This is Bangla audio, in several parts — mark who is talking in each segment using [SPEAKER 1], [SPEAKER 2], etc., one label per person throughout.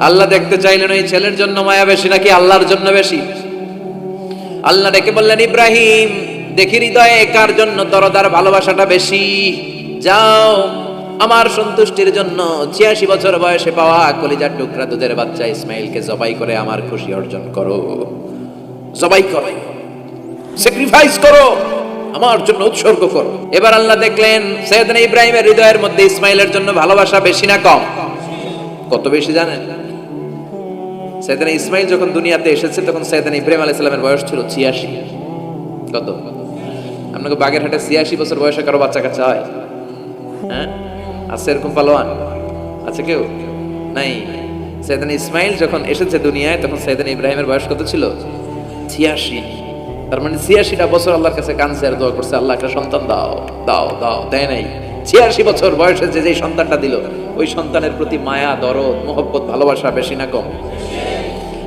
[SPEAKER 1] আল্লাহ দেখতে চাইলেন ওই ছেলের জন্য মায়া বেশি নাকি আল্লাহর জন্য বেশি? আল্লাহ ডেকে বললেন, ইব্রাহিম, দেখি হৃদয়ে কার জন্য দরদার ভালোবাসাটা বেশি? যাও, আমার সন্তুষ্টির জন্য ছিয়াশি বছর বয়সে পাওয়া কলিজার টুকরা দুধের বাচ্চা ইসমাইলকে জবাই করে আমার খুশি অর্জন করো। জবাই করো। স্যাক্রিফাইস করো। আমার জন্য উৎসর্গ করো। এবার আল্লাহ দেখলেন, সৈয়দনা ইব্রাহিমের হৃদয়ের মধ্যে ইসমাইলের জন্য ভালোবাসা বেশি না কম? কত বেশি জানেন? সৈয়দনা ইসমাইল যখন দুনিয়াতে এসেছে, তখন সৈয়দনা ইব্রাহিম আলাইহিস সালামের বয়স ছিল ছিয়াশি। কত? আপনাকে বাগেরহাটে ছিয়াশি বছর বয়সে কারও বাচ্চা কাচ্চা হয়? হ্যাঁ? আছে এরকম পালোয়ান? আছে কেউ? নাই। সৈয়দনা ইসমাইল যখন এসেছে দুনিয়ায়, তখন সৈয়দনা ইব্রাহিমের বয়স কত ছিল? ছিয়াশি। তার মানে ছিয়াশিটা বছর আল্লাহর কাছে কানছে আর দোয়া করছে, আল্লাহ, একটা সন্তান দাও দাও দাও, দেয় নাই। ছিয়াশি বছর বয়সে যে যেই সন্তানটা দিল, ওই সন্তানের প্রতি মায়া, দরদ, মোহব্বত, ভালোবাসা বেশি না কম।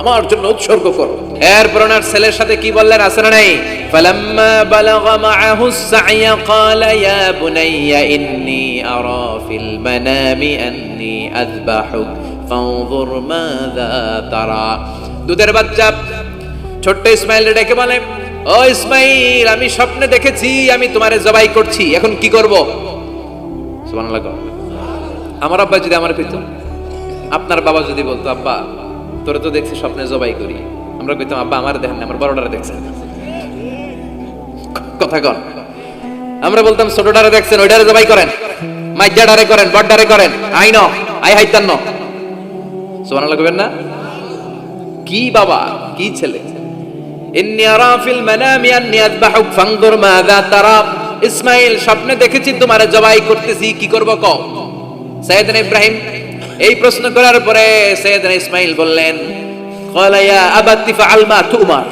[SPEAKER 1] আমার জন্য উৎসর্গ করো এরপর ওনার ছেলের সাথে কি বললেন আছে না নাই ফালাম্মা বালাগা মাআহু السعي قال يا بني إني أرى في المنام أني أذبحك فانظر ماذا ترى দুধের বাচ্চা ছোট্ট ইসমাইল ডেকে বলে ও ইসমাইল আমি স্বপ্নে দেখেছি আমি তোমারে জবাই করছি এখন কি করব সুবহানাল্লাহ কও। আমার আব্বা যদি আমার পেত আপনার বাবা যদি বলতো আব্বা তোরে তো দেখছি স্বপ্নে জবাই করি। আমরা কইতাম, আব্বা, আমার দেখেন আমার বড়টারে দেখছেন। কথা কন। আমরা বলতাম, ছোটটারে দেখছেন, ওইটারে জবাই করেন। মাইজাডারে করেন বড়ডারে করেন। আই ন, আই হাইতান ন। সুবহানাল্লাহ কইবেন না? কি বাবা, কি ছেলে। ইন্নী আরা ফিল মানামি আন্নী আযবাহুক, ফানজুর মাযা তারা। ইসমাইল, স্বপ্নে দেখেছি তোমারে জবাই করতেছি, কি করব কও? সৈয়দনা ইব্রাহিম এই প্রশ্ন করার পরে ইসমাইল বললেন ক্বালা ইয়া আবাতি ফাআল মা তুমার।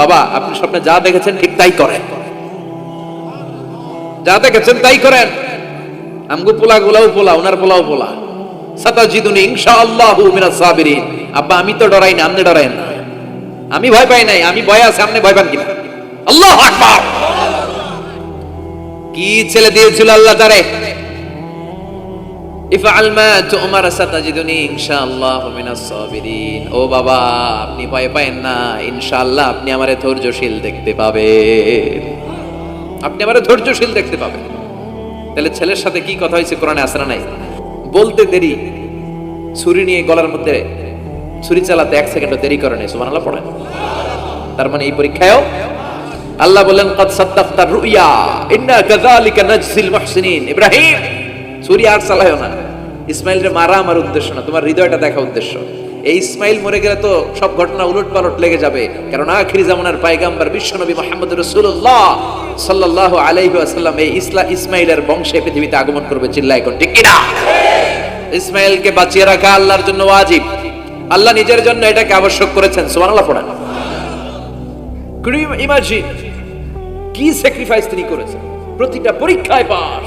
[SPEAKER 1] বাবা, আপনি স্বপ্নে যা দেখেছেন ঠিক তাই করেন। যা দেখেছেন তাই করেন। আমগো পোলা গুলাও পোলা, ওনার পোলাও পোলা। সাতাজিদুনি ইনশাআল্লাহু মিনাস আব্বা, আমি তো ডরাই না, আপনি ডরাইন না। আমি ভয় পাই নাই, আমি ভয় আছে, আপনি ভয় পান আকবার! কি ছেলে দিয়েছিল আল্লাহ তারে? ও বাবা, আপনি ভয় পায়েন না, ইনশাআল্লাহ আপনি ধৈর্যশীল দেখতে আপনি ধৈর্যশীল দেখতে পাবেন। তাহলে ছেলের সাথে কি কথা হয়েছে কোরআনে আসে না নাই? বলতে দেরি। ছুরি নিয়ে গলার মধ্যে ছুরি চালাতে এক সেকেন্ড দেরি করে পড়েন। তার মানে এই পরীক্ষায়ও আল্লাহ মুহসিনিন। ইব্রাহিম আর চালায়ও না। ইসমাইলরে মারা আমার উদ্দেশ্য না, তোমার হৃদয়টা দেখা উদ্দেশ্য। এই ইসমাইল মরে গেলে তো সব ঘটনা উলট পালট লেগে যাবে। কারণ আখিরি জামানার পায়গাম্বার বিশ্বনবী মোহাম্মদ রসুল্লাহ সাল্লাল্লাহু আলাইহি ওয়াসাল্লাম এই ইসলা ইসমাইলের বংশে পৃথিবীতে আগমন করবে চিল্লা এখন ঠিক কিনা? ইসমাইলকে বাঁচিয়ে রাখা আল্লাহর জন্য ওয়াজিব। আল্লাহ নিজের জন্য এটাকে আবশ্যক করেছেন, সুবহানাল্লাহ পড়েন। You imagine কি স্যাক্রিফাইস তিনি করেছেন? প্রতিটা পরীক্ষায় পাস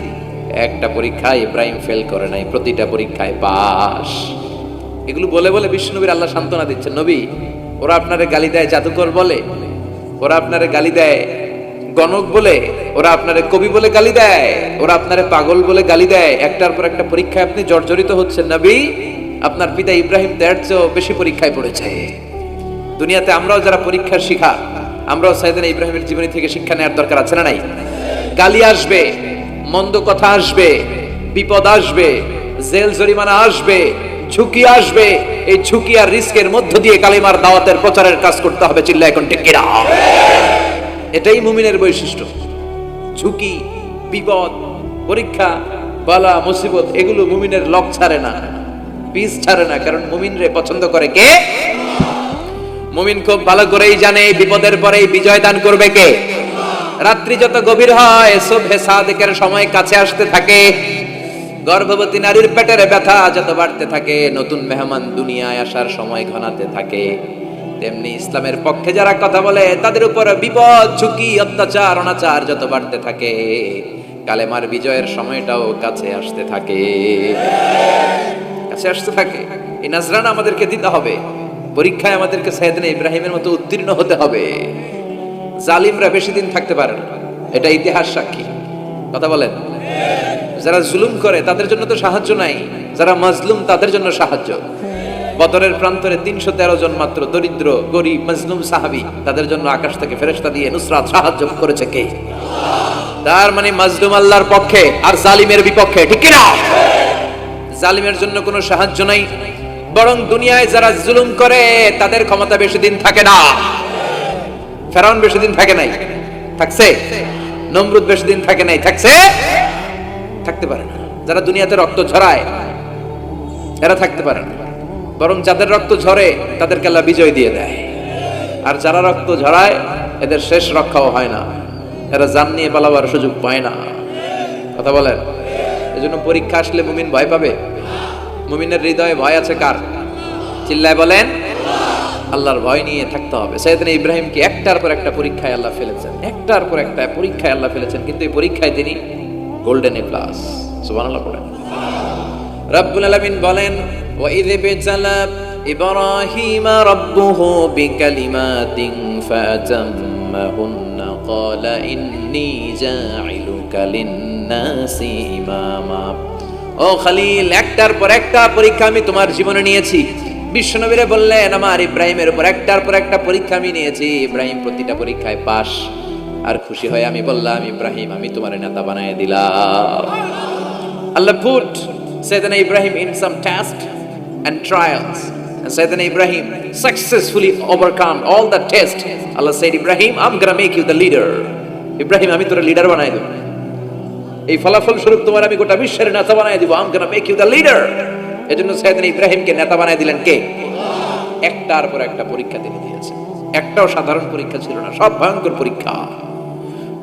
[SPEAKER 1] একটা পরীক্ষায় ইব্রাহিম ফেল করে নাই, প্রতিটা পরীক্ষায় পাস এগুলো বলে বলে বিষ্ণুবীর আল্লাহ সান্ত্বনা দিচ্ছেন। নবী, ওরা আপনারে গালি দেয় জাদুকর বলে, ওরা আপনারে গালি দেয় গণক বলে, ওরা আপনারে কবি বলে গালি দেয়, ওরা আপনারে পাগল বলে গালি দেয়। একটার পর একটা পরীক্ষায় আপনি জর্জরিত হচ্ছেন। নবী, আপনার পিতা ইব্রাহিম দেড় চেয়েও বেশি পরীক্ষায় পড়েছে। দুনিয়াতে আমরাও যারা পরীক্ষার শিখা, আমরাও সাইদান ইব্রাহিমের জীবনী থেকে শিক্ষা নেওয়ার দরকার আছে না নাই? গালি আসবে। মন্দ কথা আসবে, বিপদ আসবে, জেল জরিমানা আসবে, ঝুঁকি আসবে, এই ঝুঁকি আর রিস্কের মধ্য দিয়ে কালিমার দাওয়াতের প্রচারের কাজ করতে হবে চিল্লা এখন টেকেরা এটাই মুমিনের বৈশিষ্ট্য। ঝুঁকি, বিপদ, পরীক্ষা, বালা, মুসিবত, এগুলো মুমিনের লক ছাড়ে না, পিস ছাড়ে না, কারণ মুমিনরে পছন্দ করে কে? মুমিন খুব ভালো করেই জানে, বিপদের পরেই বিজয় দান করবে কে? রাত্রি যত গভীর হয় শুভে সাদেকের সময় কাছে আসতে থাকে। গর্ভবতী নারীর পেটের ব্যথা যত বাড়তে থাকে, নতুন মেহমান দুনিয়ায় আসার সময় ঘনাতে থাকে। তেমনি ইসলামের পক্ষে যারা কথা বলে, তাদের উপর বিপদ, ঝুঁকি, অত্যাচার, অনাচার যত বাড়তে থাকে, কালেমার বিজয়ের সময়টাও কাছে আসতে থাকে। কাছে আসতে থাকে। এই নাজরানা আমাদেরকে দিতে হবে। পরীক্ষায় আমাদেরকে সাইদিন ইব্রাহিমের মতো উত্তীর্ণ হতে হবে। জালিমরা বেশি দিন থাকতে পারে না। এটা ইতিহাস সাক্ষী। কথা বলেন। যারা জুলুম করে, তাদের জন্য তো সাহায্য নাই। যারা মাজলুম, তাদের জন্য সাহায্য। বদরের প্রান্তরে তিনশো তেরো জন মাত্র দরিদ্র, গরিব, মজলুম সাহাবি, তাদের জন্য আকাশ থেকে ফেরেশতা দিয়ে নুসরাত সাহায্য করেছে কে? তার মানে মাজলুম আল্লাহর পক্ষে আর জালিমের বিপক্ষে, ঠিক কিনা? জালিমের জন্য কোনো সাহায্য নাই। বরং দুনিয়ায় যারা জুলুম করে, তাদের ক্ষমতা বেশি দিন থাকে না। ফেরাউন বেশি দিন থাকে নাই। থাকছে? নমরুদ বেশি দিন থাকে নাই। থাকছে? থাকতে পারে না। যারা দুনিয়াতে রক্ত ঝরায়, এরা থাকতে পারে না। বরং যাদের রক্ত ঝরে, তাদেরকে আল্লাহ বিজয় দিয়ে দেয়। আর যারা রক্ত ঝরায়, এদের শেষ রক্ষাও হয় না। এরা জান নিয়ে পালাবার সুযোগ পায় না। কথা বলেন? এজন্য পরীক্ষা আসলে মুমিন ভয় পাবে? মুমিনের হৃদয়ে ভয় আছে কার? চিল্লায় বলেন। আল্লাহর ভয় নিয়ে থাকতে হবে। সৈয়দিন ইব্রাহিমকে একটার পর একটা পরীক্ষায় আল্লাহ ফেলেছেন। একটার পর একটা পরীক্ষায় আল্লাহ ফেলেছেন, কিন্তু এই পরীক্ষায় তিনি গোল্ডেন এ প্লাস সুবহানাল্লাহ পড়েন। রব্বুল আলামিন বলেন, ওয়াইদ বিতালা ইব্রাহিম রাব্বুহু বিকালিমাতিন ফাতাম্মাহুন্না ক্বালা ইন্নী জাইলুকা লিন-নাসি ইমামা। ও খালিল, একটার পর একটা পরীক্ষা আমি তোমার জীবনে নিয়েছি। বিশ্বনবীরে বললেন, আমার ইব্রাহিমের উপর একটার পর একটা পরীক্ষা আমি নিয়েছি। ইব্রাহিম প্রতিটা পরীক্ষায় পাশ। আর খুশি হয়ে আমি বললাম, ইব্রাহিম, আমি তোমার নেতা বানাই দিলাম। আল্লাহ পুট সেদিন Ibrahim in some test and trials সেদিন Ibrahim successfully overcome all the test Allah said Ibrahim I'm gonna make you the leader Ibrahim, আমি তোরা লিডার বানাই দেব। এই ফলাফল স্বরূপ তোমার আমি গোটা বিশ্বের নেতা বানাই দিব। I'm gonna make you the leader এজন্য সাইদিন ইব্রাহিমকে নেতা বানাই দিলেন কে? একটার পর একটা পরীক্ষা তিনি দিয়েছেন। একটাও সাধারণ পরীক্ষা ছিল না, সব ভয়ঙ্কর পরীক্ষা।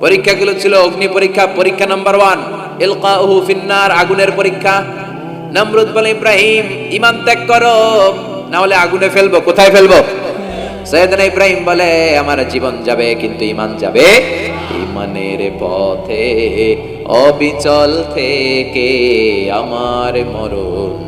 [SPEAKER 1] পরীক্ষাগুলো ছিল অগ্নি পরীক্ষা পরীক্ষা নাম্বার ওয়ান ইলকাহু ফিন্নার, আগুনের পরীক্ষা। নমরুদ বলে, ইব্রাহিম ইমান ত্যাগ করো না হলে আগুনে ফেলব, কোথায় ফেলব? সৈয়দনা ইব্রাহিম বলে, আমার জীবন যাবে, কিন্তু ইমান যাবে ইমানের পথে, অবিচল থেকে আমার মরণ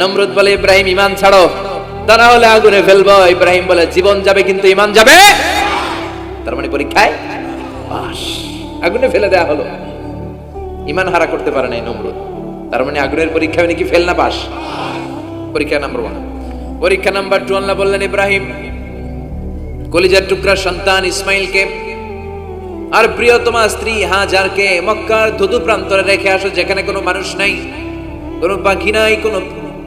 [SPEAKER 1] নমরুদ বলে, ইব্রাহিম ইমান ছাড়ো। তা না হলে আগুনে ফেলব। ইব্রাহিম বলে, জীবন যাবে, কিন্তু ইমান যাবে? তার মানে পরীক্ষায় আগুনে ফেলে দেয়া হলো। ইমান হারা করতে পারে নাই নমরুদ। তার মানে আগুনের পরীক্ষা নাকি ফেল না পাস পরীক্ষা নাম্বার ওয়ান পরীক্ষা নাম্বার টু আল্লাহ বললেন, ইব্রাহিম, কলিজার টুকরা সন্তান ইসমাইলকে আর প্রিয়তমা স্ত্রী হা হাজারকে মক্কার ধুধু প্রান্তরে রেখে আসো, যেখানে কোনো মানুষ নাই, কোনো পাখি নাই, কোনো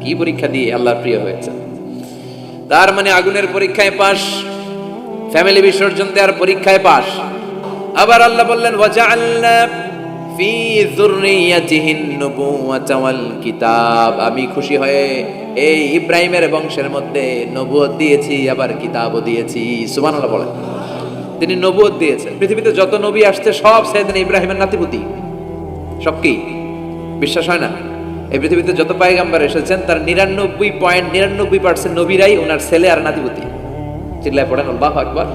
[SPEAKER 1] কি পরীক্ষা দিয়ে আল্লাহর প্রিয় হয়েছে? তার মানে আগুনের পরীক্ষায় পাশ ফ্যামিলি বিসর্জন দেওয়ার পরীক্ষায় পাশ। আবার আল্লাহ বললেন আমি খুশি হয়ে এই ইব্রাহিমের বংশের মধ্যে নবুয়ত দিয়েছি, আবার কিতাবও দিয়েছি। সুবহানাল্লাহ বলেন। তিনি নবুয়ত দিয়েছেন। পৃথিবীতে যত নবী আসছে, সব সাইয়েদনা ইব্রাহিমের নাতিপুতি। সব কি? বিশ্বাস হয় না? এই পৃথিবীতে যত পায়গাম্বার এসেছেন, তার নিরানব্বই পয়েন্ট নিরানব্বই পার্সেন্ট নবীরাই ওনার ছেলে আর নাতিপুতি। চিল্লায় পড়েন, আল্লাহ আকবার।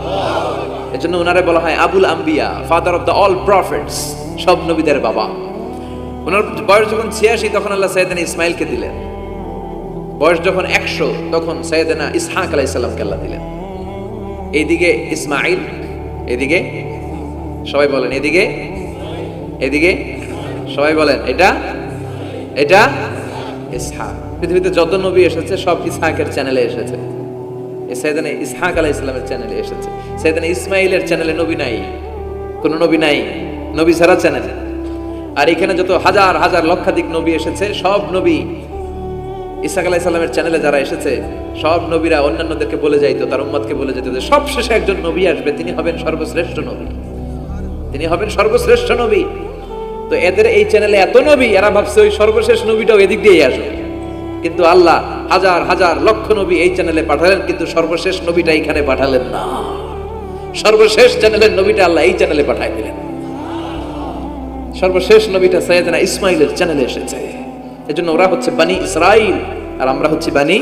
[SPEAKER 1] এজন্য ওনারে বলা হয় আবুল আম্বিয়া father of the all prophets সব নবীদের বাবা। ওনার বয়স যখন ছিয়াশি, তখন আল্লাহ সৈয়দানা ইসমাইলকে দিলেন। বয়স যখন একশো, তখন সৈয়দানা ইসহাক আলাইসাল্লামকে আল্লাহ দিলেন। এইদিকে ইসমাইল এদিকে সবাই বলেন এদিকে এদিকে সবাই বলেন, এটা এটা ইসহাক। পৃথিবীতে যত নবী এসেছে, সব ইসহাকের চ্যানেলে এসেছে। এই সৈয়দানা ইসহাক আলাহ ইসলামের চ্যানেলে এসেছে। সৈয়দানা ইসমাইলের চ্যানেলে নবী নাই। কোন নবী নাই। নবী ছাড়া চ্যানেল আর এখানে যত হাজার হাজার, লক্ষাধিক নবী এসেছে, সব নবী ইসাক আলাহ ইসলামের চ্যানেলে যারা এসেছে, সব নবীরা অন্যান্যদেরকে বলে যাইতো, তার উম্মতকে বলে যেত যে সব শেষে একজন নবী আসবে, তিনি হবেন সর্বশ্রেষ্ঠ নবী। তিনি হবেন সর্বশ্রেষ্ঠ নবী। তো এদের এই চ্যানেলে এত নবী, এরা ভাবছে ওই সর্বশেষ নবীটাও এদিক দিয়েই আসবে কিন্তু আল্লাহ হাজার হাজার লক্ষ নবী এই চ্যানেলে পাঠালেন, কিন্তু সর্বশেষ নবীটা এখানে পাঠালেন না। সর্বশেষ চ্যানেলের নবীটা আল্লাহ এই চ্যানেলে পাঠাই দিলেন। সর্বশেষ নবীটা সৈয়দনা ইসমাইলের চ্যানেলে এসেছে। এজন্য ওরা হচ্ছে বানি ইসরাইল, আর আমরা হচ্ছি বানি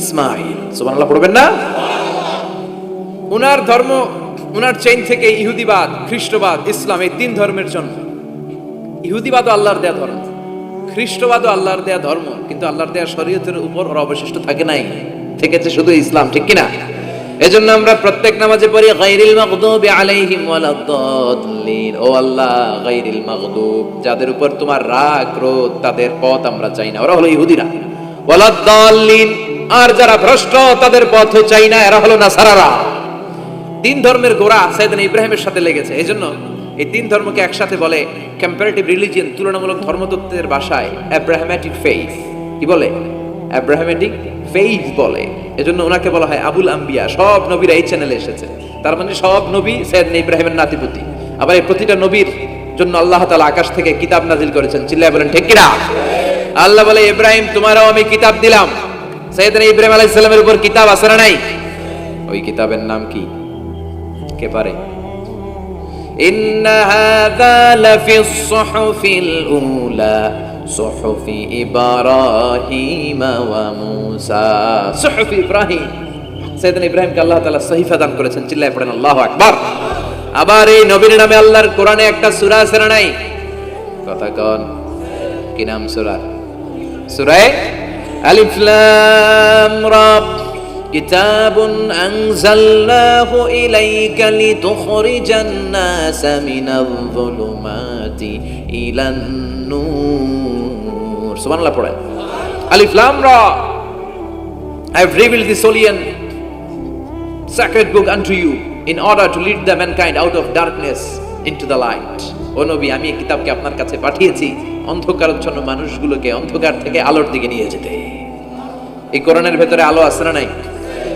[SPEAKER 1] ইসমাইল। সুবহানাল্লাহ, পড়বেন না? উনার ধর্ম, উনার চেইন থেকে ইহুদিবাদ, খ্রিস্টবাদ, ইসলাম এই তিন ধর্মের জন্য ইহুদিবাদও আল্লাহর দেয়া ধর্ম, খ্রিস্টবাদও আল্লাহর দেয়া ধর্ম, কিন্তু আল্লাহর দেয়া শরীয়তের উপর ওরা অবশিষ্ট থাকে নাই। থেকেছে শুধু ইসলাম, ঠিক কিনা? এজন্য আমরা প্রত্যেক নামাজে পড়ি, গায়রিল মাগদুবি আলাইহিম ওয়ালাদ-দাল্লিন। ও আল্লাহ, গায়রিল মাগদুব, যাদের উপর তোমার রাগ, ক্রোধ, তাদের পথ আমরা চাই না। ওরা হলো ইহুদিরা। ওয়ালাদ-দাল্লিন। আর যারা ভ্রষ্ট, তাদের পথও চাই না, এরা হলো নাসারারা। তিন ধর্মের গোড়া সাইদান ইব্রাহিমের সাথে লেগেছে। এই জন্য এই তিন ধর্মকে একসাথে বলে কম্পারেটিভ রিলিজিয়ন তুলনামূলক ধর্মতত্ত্বের ভাষায় অ্যাব্রাহামেটিক ফেইথ কি বলে? অ্যাব্রাহামেটিক ফেইথ বলে। এজন্য ওনাকে বলা হয় আবুল আম্বিয়া। সব নবীরা এই চ্যানেলে এসেছে। তার মানে সব নবী সাইদান ইব্রাহিমের নাতিপুতি। আবার এই প্রতিটা নবীর জন্য আল্লাহ তালা আকাশ থেকে কিতাব নাজিল করেছেন। চিল্লায় বলেন, ঠিক কিনা? আল্লাহ বলে, ইব্রাহিম, তোমারও আমি কিতাব দিলাম। সাইদান ইব্রাহিম আলাইহিস সালামের উপর কিতাব আছে না নাই? ওই কিতাবের নাম কি? কে পারে? إن هذا لفي الصحف الأولى صحف إبراهيم وموسى صحف إبراهيم সৈয়দনা ইব্রাহিমকে আল্লাহ তাআলা সহিফা দান করেছেন চিল্লায় পড়েন আল্লাহু আকবার আবার এই নবীর নামে আল্লাহর কোরআনে একটা সূরা আছে না নাই কথা কন কি নাম সূরা সূরায়ে আলিফ লাম রা كتاب أنزلناه إليك لتخرج الناس من الظلمات إلى النور سبحان الله পড়েন আলিফ লাম রা I have revealed this holy and sacred book unto you in order to lead the mankind out of darkness into the light ও নবী আমি এই কিতাবকে আপনার কাছে পাঠিয়েছি অন্ধকারচ্ছন্ন মানুষগুলোকে অন্ধকার থেকে আলোর দিকে নিয়ে যেতে এই কোরআনের ভেতরে আলো আছে না নাই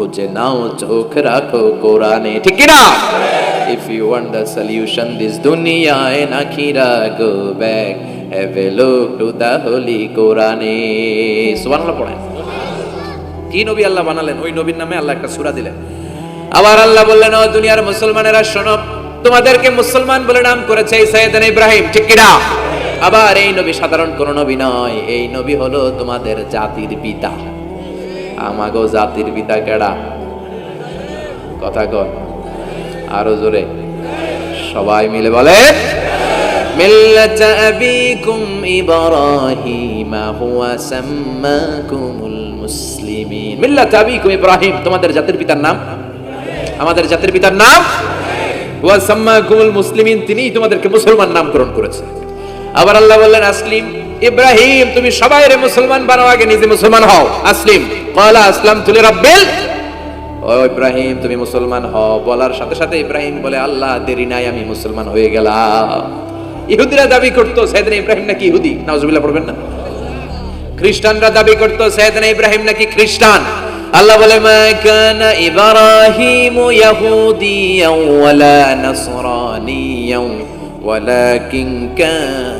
[SPEAKER 1] খুঁজে নাও, চোখ রাখো কোরআনে। ঠিক কি না if you want the solution this দুনিয়ায় নাখিরা go back have a look to the holy কোরআনে। সুবহানাল্লাহ পড়েন। কি নবী আল্লাহ বানালেন? ওই নবীর নামে আল্লাহ একটা সূরা দিলেন। আবার আল্লাহ বললেন, ও দুনিয়ার মুসলমানেরা, শোনো, তোমাদেরকে মুসলমান বলে নাম করেছে এই সাইয়েদান ইব্রাহিম। ঠিক কিনা? আবার এই নবী সাধারণ কোন নবী নয়। এই নবী হলো তোমাদের জাতির পিতা। আমাগো জাতির পিতা কেডা? কথা কর আরও জোরে। সবাই মিলে বলে, মিল্লাত আবিকুম ইব্রাহিম, হুয়া সাম্মাকুমুল মুসলিমিন। মিল্লাত আবিকুম ইব্রাহিম, তোমাদের জাতির পিতার নাম? আমাদের জাতির পিতার নাম? ওয়া সাম্মাকুমুল মুসলিমিন, তিনিই তোমাদেরকে মুসলমান নামকরণ করেছে আবার আল্লাহ বললেন, আসলিম ইব্রাহিম, তুমি সবাই রে মুসলমান বানাও, আগে নিজে মুসলমান হও। আসলিম। ক্বালা আসলাম তুলে রাব্বিল ও ইব্রাহিম, তুমি মুসলমান হও। বলার সাথে সাথে ইব্রাহিম বলে, আল্লাহ, দেরি নাই, আমি মুসলমান হয়ে গেলাম। ইহুদিরা দাবি করতো সাইয়েদনা ইব্রাহিম নাকি ইহুদি? নাউজুবিল্লাহ পড়বেন না। খ্রিস্টানরা দাবি করতো সাইয়েদনা ইব্রাহিম নাকি খ্রিস্টান? আল্লাহ বলে, মা কানা ইব্রাহিম ইয়াহুদিয়াও ওয়ালা নাসরানিয়াও, ওয়ালাকিন কানা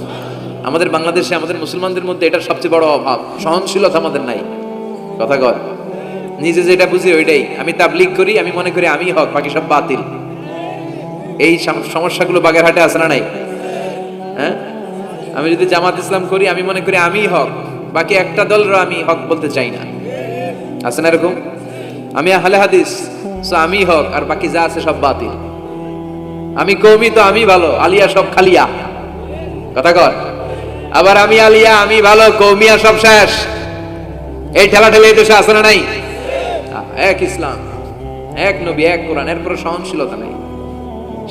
[SPEAKER 1] আমাদের বাংলাদেশে, আমাদের মুসলমানদের মধ্যে এটা সবচেয়ে বড় অভাব। সহনশীলতা আমাদের নাই। কথা কর নিজে যেটা বুঝি ওইটাই। আমি তাবলিগ করি, আমি মনে করি আমি হক, বাকি সব বাতিল। এই সম- সমস্যাগুলো বাগেরহাটে আছে না নাই? হ্যাঁ? আমি যদি জামাত ইসলাম করি, আমি মনে করি আমি হক। বাকি একটা দলরা আমি হক বলতে চাই না। আছে না এরকম? আমি আহলে হাদিস so আমি হক, আর বাকি যা আছে সব বাতিল। আমি কৌমি তো আমি ভালো, আলিয়া সব খালিয়া। কথা কর আবার আমি আলিয়া, আমি ভালো কৌমিয়া সব শেষ। এই ঠেলা ঠেলে দেশে আছে না নাই? এক ইসলাম, এক নবী, এক কোরআন, এরপরে সহনশীলতা নাই।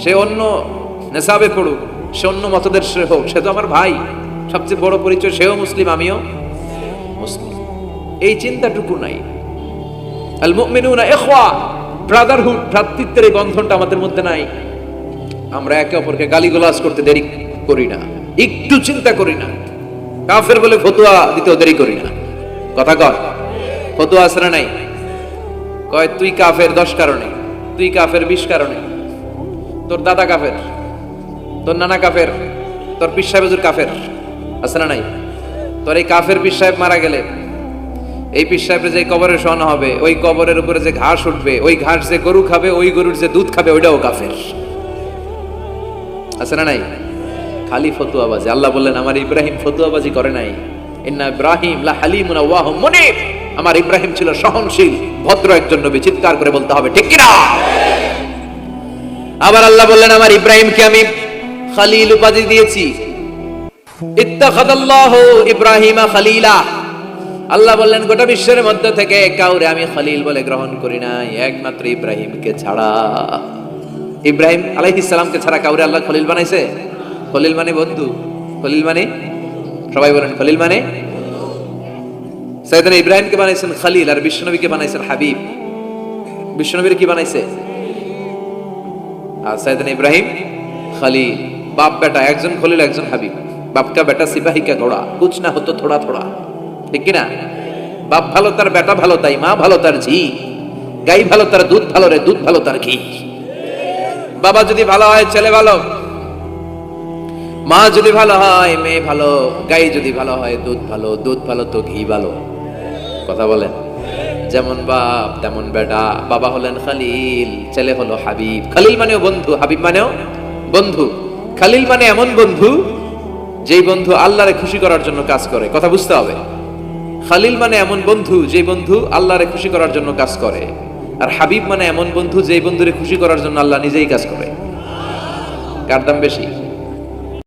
[SPEAKER 1] সে অন্য নেশাবে পড়ুক, সে অন্য মতদের সে হোক, সে তো আমার ভাই। সবচেয়ে বড় পরিচয়, সেও মুসলিম, আমিও মুসলিম। এই চিন্তাটুকু নাই। আল মুমিনুনা ইখওয়া, ব্রাদারহুড, ভ্রাতৃত্বের এই বন্ধনটা আমাদের মধ্যে নাই। আমরা একে অপরকে গালিগালাজ করতে দেরি করি না। একটু চিন্তা করি না। কাফের বলে ফতুয়া দিতেও দেরি করি না। কথা কর, ফতুয়া না নাই? কয়, তুই কাফের দশ কারণে, তুই কাফের বিশ কারণে। তোর দাদা কাফের, তোর নানা কাফের, তোর পিস সাহেব কাফের, আছে না নাই? তোর এই কাফের পিস সাহেব মারা গেলে, এই পিস সাহেবের যে কবরে শোয়ানো হবে, ওই কবরের উপরে যে ঘাস উঠবে, ওই ঘাস যে গরু খাবে, ওই গরুর যে দুধ খাবে, ওইটাও কাফের। আছে না নাই? খালি ফতুয়াবাজি। আল্লাহ বললেন, আমার ইব্রাহিম ফতুয়াবাজি করে নাই। ইব্রাহিম আমার ইব্রাহিম ছিল সহনশীল, ভদ্র একজন নবী। চিৎকার করে বলতে হবে, ঠিক কিনা? আবার আল্লাহ বললেন, আমার ইব্রাহিমকে আমি খালিল উপাধি দিয়েছি। ইব্রাহিমা আল্লাহ বললেন, গোটা বিশ্বের মধ্য থেকে কাউরে আমি খালিল বলে গ্রহণ করি নাই, একমাত্র ইব্রাহিমকে ছাড়া। ইব্রাহিম আলাইহিস ছাড়া কাউরে আল্লাহ খলিল বানাইছে? খলিল মানে বন্ধু? খলিল মানে? সবাই বলেন, খলিল মানে? সাইদানা ইব্রাহিমকে বানাইছেন খালিল আর বিশ্বনবীকে বানাইছেন হাবিব। বিশ্বনবীর কি বানাইছে? আর সাইদানা ইব্রাহিম, খালিল। বাপ বেটা, একজন খলিল, একজন হাবিব। বাপ কা বেটা সিপাহী কা ঘোড়া, কুছ না হতো থোড়া থোড়া। ঠিক কি না বাপ ভালো তার, বেটা ভালো তাই, মা ভালো তার ঝি। গাই ভালো তার, দুধ ভালো রে, দুধ ভালো তার ঘি। বাবা যদি ভালো হয়, ছেলে ভালো। মা যদি ভালো হয়, মেয়ে ভালো, গাই যদি ভালো হয়, দুধ ভালো দুধ ভালো তো ঘি ভালো। কথা বলেন। যেমন বাপ, তেমন বেটা। বাবা হলেন খালিল, ছেলে হলো হাবিব। খালিল মানেও বন্ধু, হাবিব মানেও বন্ধু। খালিল মানে এমন বন্ধু, যেই বন্ধু আল্লাহরে খুশি করার জন্য কাজ করে। কথা বুঝতে হবে। খালিল মানে এমন বন্ধু, যেই বন্ধু আল্লাহরে খুশি করার জন্য কাজ করে। আর হাবিব মানে এমন বন্ধু, যেই বন্ধুরে খুশি করার জন্য আল্লাহ নিজেই কাজ করে। কার দাম বেশি?